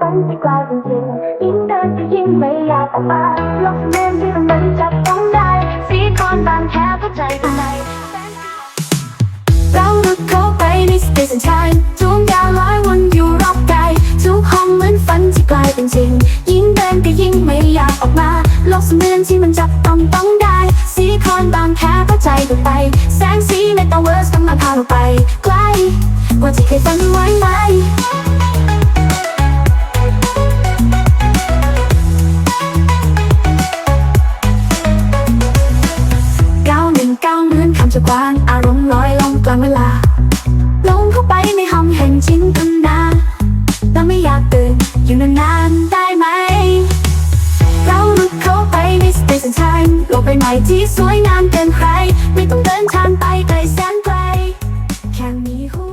ฝันจะกลายเป็นจริงยิ่งเดินก็ยิ่งไม่อยากออกมาโลกเสมือนที่มันจับต้องได้สีคอนบางแค่เพระใจข้างใเราหลุดเขาไปในสเปซแนชันทุ่งยาลอยวนอยู่รอบกายทุกห้องเหมือนฝันจะกลายเป็นจริงยิ่งเดินก็ยิ่งไม่อยากออกมาโลกเสมือนที่มันจับต้องต้องได้สีคอนบางแค่เพราะใจกันไป แสงสีเมตาเวิร์สกำลังพาเราไป ไกลกว่าที่เคยฝันไว้ไหม ก้าวเนื้อนคำจะกว้าง อารมณ์ลอยลงกลางเวลา ลงเข้าไปในห้องแห่งจินตนาเราไม่อยากตื่นอยู่นานๆได้ไหม เราลุกเข้าไปในสเตชันไทม์โลกใบใหม่ที่สวยงามเกินใคร ไม่ต้องเดินทางไปไกลแสนไกลแค่มีหู